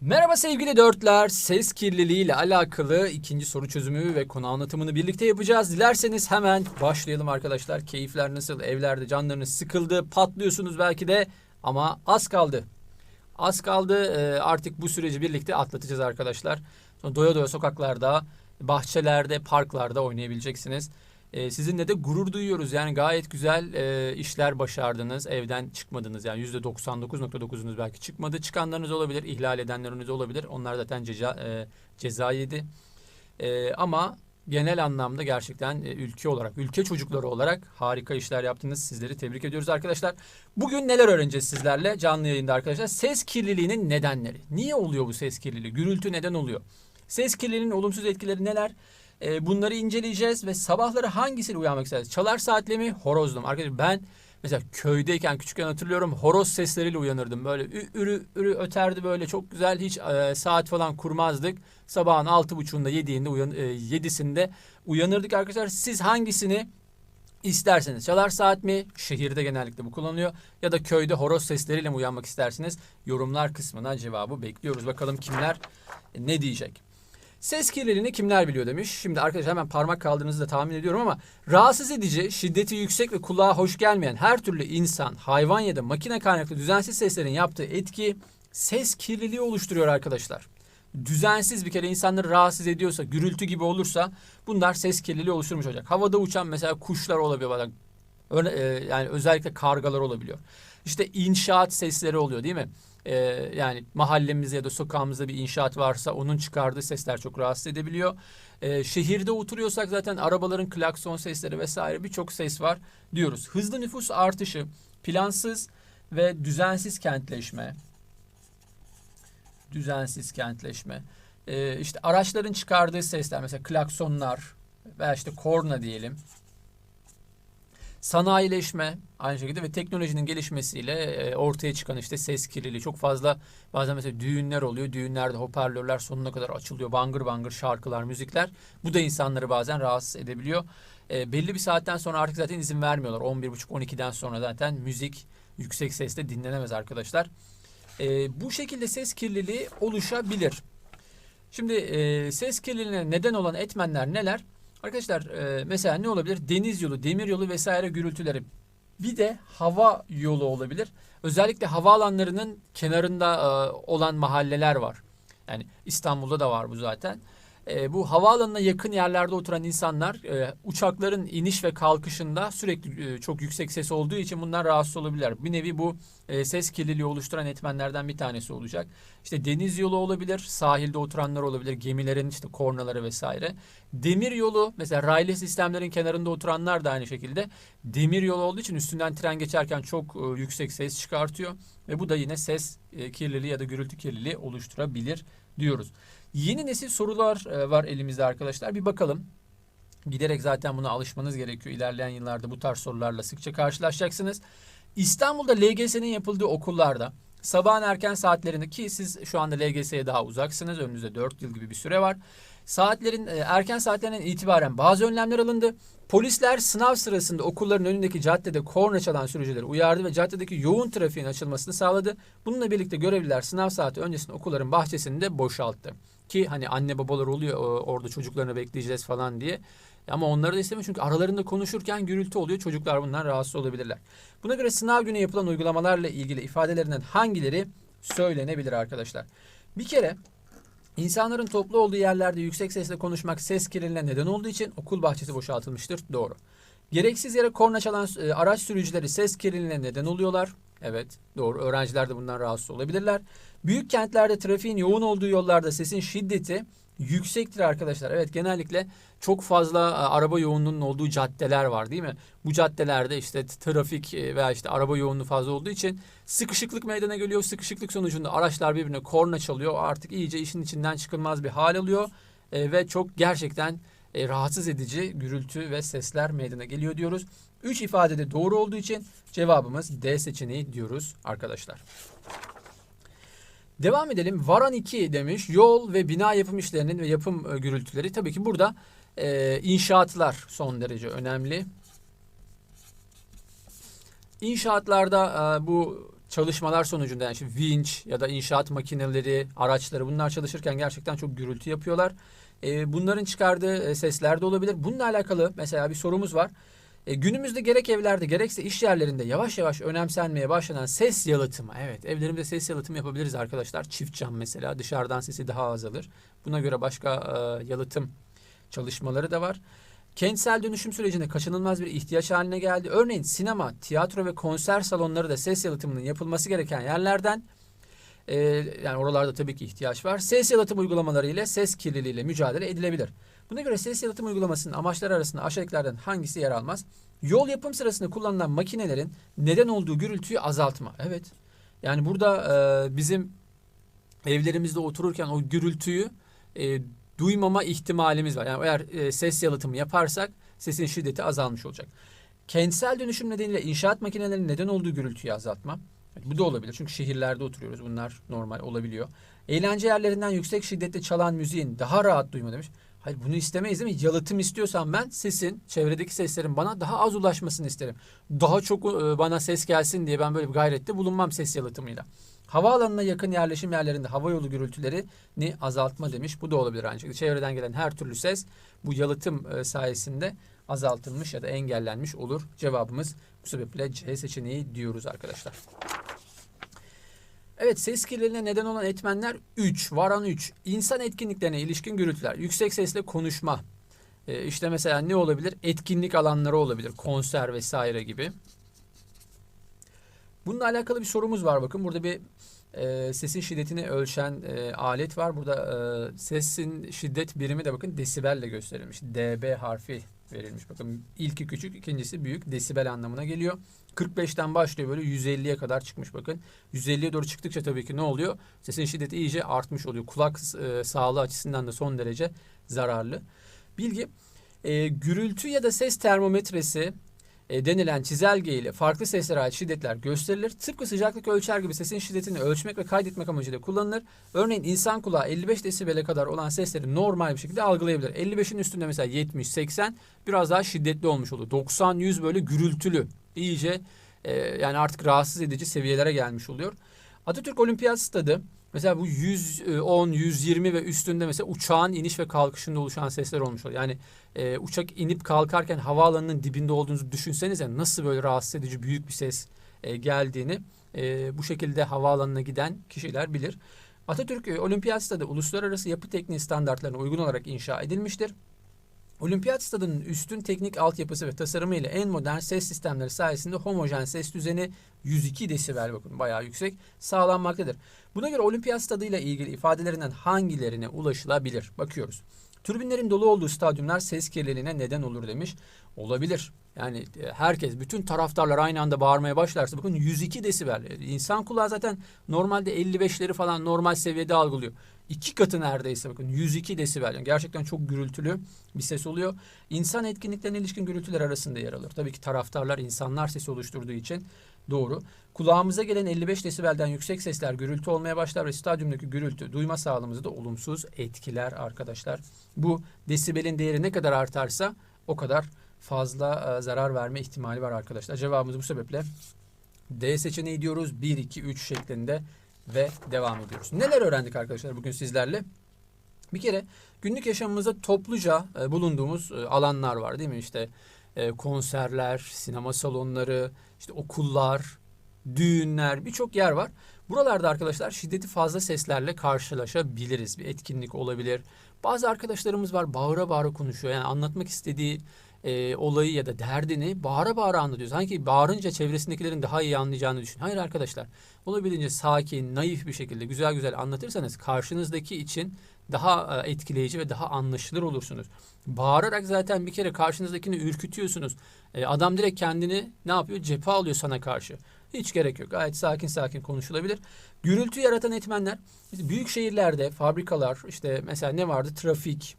Merhaba sevgili dörtler. Ses kirliliği ile alakalı ikinci soru çözümü ve konu anlatımını birlikte yapacağız. Dilerseniz hemen başlayalım arkadaşlar. Keyifler nasıl? Evlerde canlarınız sıkıldı. Patlıyorsunuz belki de ama az kaldı. Az kaldı. Ee, Artık bu süreci birlikte atlatacağız arkadaşlar. Doya doya sokaklarda, bahçelerde, parklarda oynayabileceksiniz. Ee, sizinle de gurur duyuyoruz. Yani gayet güzel e, işler başardınız. Evden çıkmadınız. Yani %99.9'unuz belki çıkmadı. Çıkanlarınız olabilir. ihlal edenleriniz olabilir. Onlar zaten ceza, e, ceza yedi. E, ama genel anlamda gerçekten e, ülke olarak, ülke çocukları olarak harika işler yaptınız. Sizleri tebrik ediyoruz arkadaşlar. Bugün neler öğreneceğiz sizlerle canlı yayında arkadaşlar? Ses kirliliğinin nedenleri. Niye oluyor bu ses kirliliği? Gürültü neden oluyor? Ses kirliliğinin olumsuz etkileri neler? E, bunları inceleyeceğiz ve sabahları hangisiyle uyanmak istersiniz? Çalar saatli mi, horozlu mu? Arkadaşlar ben mesela köydeyken küçükken hatırlıyorum horoz sesleriyle uyanırdım. Böyle ürü ürü öterdi böyle çok güzel hiç e, saat falan kurmazdık. Sabahın altı buçuğunda yediğinde uyan, e, yedisinde uyanırdık arkadaşlar. Siz hangisini isterseniz çalar saat mi? Şehirde genellikle bu kullanılıyor. Ya da köyde horoz sesleriyle mi uyanmak istersiniz? Yorumlar kısmına cevabı bekliyoruz. Bakalım kimler e, ne diyecek? Ses kirliliğini kimler biliyor demiş. Şimdi arkadaşlar hemen parmak kaldığınızı da tahmin ediyorum ama rahatsız edici, şiddeti yüksek ve kulağa hoş gelmeyen her türlü insan, hayvan ya da makine kaynaklı düzensiz seslerin yaptığı etki ses kirliliği oluşturuyor arkadaşlar. Düzensiz bir kere insanları rahatsız ediyorsa, gürültü gibi olursa bunlar ses kirliliği oluşturmuş olacak. Havada uçan mesela kuşlar olabiliyor. e, yani özellikle kargalar olabiliyor. İşte inşaat sesleri oluyor değil mi? Ee, yani mahallemizde ya da sokağımızda bir inşaat varsa onun çıkardığı sesler çok rahatsız edebiliyor. Ee, şehirde oturuyorsak zaten arabaların klakson sesleri vesaire birçok ses var diyoruz. Hızlı nüfus artışı, plansız ve düzensiz kentleşme, düzensiz kentleşme, ee, işte araçların çıkardığı sesler mesela klaksonlar veya işte korna diyelim. Sanayileşme aynı şekilde ve teknolojinin gelişmesiyle e, ortaya çıkan işte ses kirliliği çok fazla bazen mesela düğünler oluyor. Düğünlerde hoparlörler sonuna kadar açılıyor. Bangır bangır şarkılar, müzikler. Bu da insanları bazen rahatsız edebiliyor. E, belli bir saatten sonra artık zaten izin vermiyorlar. 11.30-12'den sonra zaten müzik yüksek sesle dinlenemez arkadaşlar. E, bu şekilde ses kirliliği oluşabilir. Şimdi e, ses kirliliğine neden olan etmenler neler? Arkadaşlar e, mesela ne olabilir? Deniz yolu, demir yolu vesaire gürültüleri. Bir de hava yolu olabilir. Özellikle havaalanlarının kenarında e, olan mahalleler var. Yani İstanbul'da da var bu zaten. E, bu havaalanına yakın yerlerde oturan insanlar e, uçakların iniş ve kalkışında sürekli e, çok yüksek ses olduğu için bundan rahatsız olabilirler. Bir nevi bu e, ses kirliliği oluşturan etmenlerden bir tanesi olacak. İşte deniz yolu olabilir, sahilde oturanlar olabilir, gemilerin işte kornaları vesaire. Demir yolu mesela raylı sistemlerin kenarında oturanlar da aynı şekilde demir yolu olduğu için üstünden tren geçerken çok e, yüksek ses çıkartıyor ve bu da yine ses e, kirliliği ya da gürültü kirliliği oluşturabilir diyoruz. Yeni nesil sorular e, var elimizde arkadaşlar. Bir bakalım. Giderek zaten buna alışmanız gerekiyor. İlerleyen yıllarda bu tarz sorularla sıkça karşılaşacaksınız. İstanbul'da LGS'nin yapıldığı okullarda sabahın erken saatlerinde ki siz şu anda LGS'ye daha uzaksınız. Önünüzde 4 yıl gibi bir süre var. Saatlerin e, erken saatlerinden itibaren bazı önlemler alındı. Polisler sınav sırasında okulların önündeki caddede korna çalan sürücüleri uyardı ve caddedeki yoğun trafiğin açılmasını sağladı. Bununla birlikte görevliler sınav saati öncesinde okulların bahçesini de boşalttı. Ki hani anne babalar oluyor orada çocuklarını bekleyeceğiz falan diye. Ama onları da istemiyor çünkü aralarında konuşurken gürültü oluyor. Çocuklar bundan rahatsız olabilirler. Buna göre sınav günü yapılan uygulamalarla ilgili ifadelerinden hangileri söylenebilir arkadaşlar? Bir kere insanların toplu olduğu yerlerde yüksek sesle konuşmak ses kirliliğine neden olduğu için okul bahçesi boşaltılmıştır. Doğru. Gereksiz yere korna çalan e, araç sürücüleri ses kirliliğine neden oluyorlar. Evet doğru. Öğrenciler de bundan rahatsız olabilirler. Büyük kentlerde trafiğin yoğun olduğu yollarda sesin şiddeti yüksektir arkadaşlar. Evet genellikle çok fazla e, araba yoğunluğunun olduğu caddeler var değil mi? Bu caddelerde işte trafik e, veya işte araba yoğunluğu fazla olduğu için sıkışıklık meydana geliyor. Sıkışıklık sonucunda araçlar birbirine korna çalıyor. Artık iyice işin içinden çıkılmaz bir hal alıyor. E, ve çok gerçekten e, rahatsız edici gürültü ve sesler meydana geliyor diyoruz. 3 ifade de doğru olduğu için cevabımız D seçeneği diyoruz arkadaşlar. Devam edelim. Varan 2 demiş. Yol ve bina yapım işlerinin ve yapım e, gürültüleri. Tabii ki burada e, inşaatlar son derece önemli. İnşaatlarda e, bu çalışmalar sonucunda yani işte vinç ya da inşaat makineleri, araçları bunlar çalışırken gerçekten çok gürültü yapıyorlar. E, bunların çıkardığı e, sesler de olabilir. Bununla alakalı mesela bir sorumuz var. E, günümüzde gerek evlerde gerekse iş yerlerinde yavaş yavaş önemsenmeye başlanan ses yalıtımı. Evet evlerimde ses yalıtımı yapabiliriz arkadaşlar. Çift cam mesela dışarıdan sesi daha azalır. Buna göre başka e, yalıtım çalışmaları da var. Kentsel dönüşüm sürecinde kaçınılmaz bir ihtiyaç haline geldi. Örneğin sinema, tiyatro ve konser salonları da ses yalıtımının yapılması gereken yerlerden e, yani oralarda tabii ki ihtiyaç var. Ses yalıtım uygulamaları ile ses kirliliğiyle mücadele edilebilir. Buna göre ses yalıtım uygulamasının amaçları arasında aşağıdakilerden hangisi yer almaz? Yol yapım sırasında kullanılan makinelerin neden olduğu gürültüyü azaltma. Evet. Yani burada e, bizim evlerimizde otururken o gürültüyü e, duymama ihtimalimiz var. Yani eğer e, ses yalıtımı yaparsak sesin şiddeti azalmış olacak. Kentsel dönüşüm nedeniyle inşaat makinelerinin neden olduğu gürültüyü azaltma. Bu da olabilir çünkü şehirlerde oturuyoruz. Bunlar normal olabiliyor. Eğlence yerlerinden yüksek şiddette çalan müziğin daha rahat duyma demiş. Hayır bunu istemeyiz değil mi? Yalıtım istiyorsam ben sesin, çevredeki seslerin bana daha az ulaşmasını isterim. Daha çok e, bana ses gelsin diye ben böyle bir gayrette bulunmam ses yalıtımıyla. Havaalanına yakın yerleşim yerlerinde hava yolu gürültülerini azaltma demiş. Bu da olabilir şekilde. Çevreden gelen her türlü ses bu yalıtım e, sayesinde azaltılmış ya da engellenmiş olur. Cevabımız bu sebeple C seçeneği diyoruz arkadaşlar. Evet ses kirliliğine neden olan etmenler 3. Varan 3. İnsan etkinliklerine ilişkin gürültüler. Yüksek sesle konuşma. Ee, işte mesela ne olabilir? Etkinlik alanları olabilir. Konser vesaire gibi. Bununla alakalı bir sorumuz var bakın. Burada bir e, sesin şiddetini ölçen e, alet var. Burada e, sesin şiddet birimi de bakın desibelle gösterilmiş. dB harfi verilmiş. Bakın ilki küçük, ikincisi büyük. Desibel anlamına geliyor. 45'ten başlıyor böyle 150'ye kadar çıkmış bakın. 150'ye doğru çıktıkça tabii ki ne oluyor? Sesin şiddeti iyice artmış oluyor. Kulak e, sağlığı açısından da son derece zararlı. Bilgi e, gürültü ya da ses termometresi denilen çizelge ile farklı seslere ait şiddetler gösterilir. Tıpkı sıcaklık ölçer gibi sesin şiddetini ölçmek ve kaydetmek amacıyla kullanılır. Örneğin insan kulağı 55 desibele kadar olan sesleri normal bir şekilde algılayabilir. 55'in üstünde mesela 70, 80 biraz daha şiddetli olmuş olur. 90, 100 böyle gürültülü. İyice e, yani artık rahatsız edici seviyelere gelmiş oluyor. Atatürk Olimpiyat Stadı Mesela bu 110, 120 ve üstünde mesela uçağın iniş ve kalkışında oluşan sesler olmuş oluyor. Yani e, uçak inip kalkarken havaalanının dibinde olduğunuzu düşünsenize nasıl böyle rahatsız edici büyük bir ses e, geldiğini e, bu şekilde havaalanına giden kişiler bilir. Atatürk e, Olimpiyat Stadı uluslararası yapı tekniği standartlarına uygun olarak inşa edilmiştir. Olimpiyat stadının üstün teknik altyapısı ve tasarımı ile en modern ses sistemleri sayesinde homojen ses düzeni 102 desibel bakın bayağı yüksek sağlanmaktadır. Buna göre olimpiyat stadı ile ilgili ifadelerinden hangilerine ulaşılabilir? Bakıyoruz. Türbinlerin dolu olduğu stadyumlar ses kirliliğine neden olur demiş. Olabilir. Yani e, herkes, bütün taraftarlar aynı anda bağırmaya başlarsa bakın 102 desibel. E, insan kulağı zaten normalde 55'leri falan normal seviyede algılıyor. İki katı neredeyse bakın 102 desibel. Yani gerçekten çok gürültülü bir ses oluyor. İnsan etkinliklerine ilişkin gürültüler arasında yer alır. Tabii ki taraftarlar insanlar sesi oluşturduğu için doğru. Kulağımıza gelen 55 desibelden yüksek sesler gürültü olmaya başlar ve stadyumdaki gürültü duyma sağlığımızı da olumsuz etkiler arkadaşlar. Bu desibelin değeri ne kadar artarsa o kadar fazla e, zarar verme ihtimali var arkadaşlar. Cevabımız bu sebeple D seçeneği diyoruz. 1, 2, 3 şeklinde ve devam ediyoruz. Neler öğrendik arkadaşlar bugün sizlerle? Bir kere günlük yaşamımızda topluca e, bulunduğumuz e, alanlar var değil mi? İşte konserler, sinema salonları, işte okullar, düğünler birçok yer var. Buralarda arkadaşlar şiddeti fazla seslerle karşılaşabiliriz. Bir etkinlik olabilir. Bazı arkadaşlarımız var bağıra bağıra konuşuyor. Yani anlatmak istediği e, olayı ya da derdini bağıra bağıra anlatıyor. Sanki bağırınca çevresindekilerin daha iyi anlayacağını düşün. Hayır arkadaşlar. Olabildiğince sakin, naif bir şekilde güzel güzel anlatırsanız karşınızdaki için daha e, etkileyici ve daha anlaşılır olursunuz. Bağırarak zaten bir kere karşınızdakini ürkütüyorsunuz. E, adam direkt kendini ne yapıyor? Cephe alıyor sana karşı. Hiç gerek yok. Gayet sakin sakin konuşulabilir. Gürültü yaratan etmenler büyük şehirlerde fabrikalar işte mesela ne vardı? Trafik,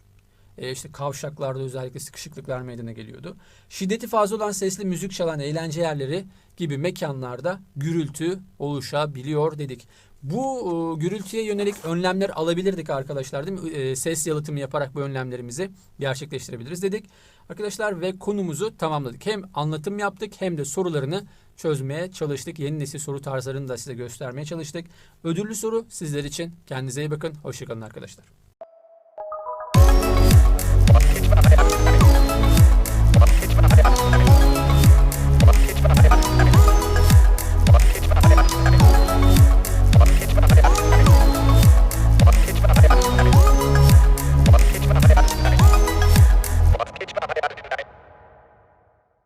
e, işte kavşaklarda özellikle sıkışıklıklar meydana geliyordu. Şiddeti fazla olan sesli müzik çalan eğlence yerleri gibi mekanlarda gürültü oluşabiliyor dedik. Bu e, gürültüye yönelik önlemler alabilirdik arkadaşlar değil mi? E, ses yalıtımı yaparak bu önlemlerimizi gerçekleştirebiliriz dedik. Arkadaşlar ve konumuzu tamamladık. Hem anlatım yaptık hem de sorularını çözmeye çalıştık. Yeni nesil soru tarzlarını da size göstermeye çalıştık. Ödüllü soru sizler için. Kendinize iyi bakın. Hoşçakalın arkadaşlar.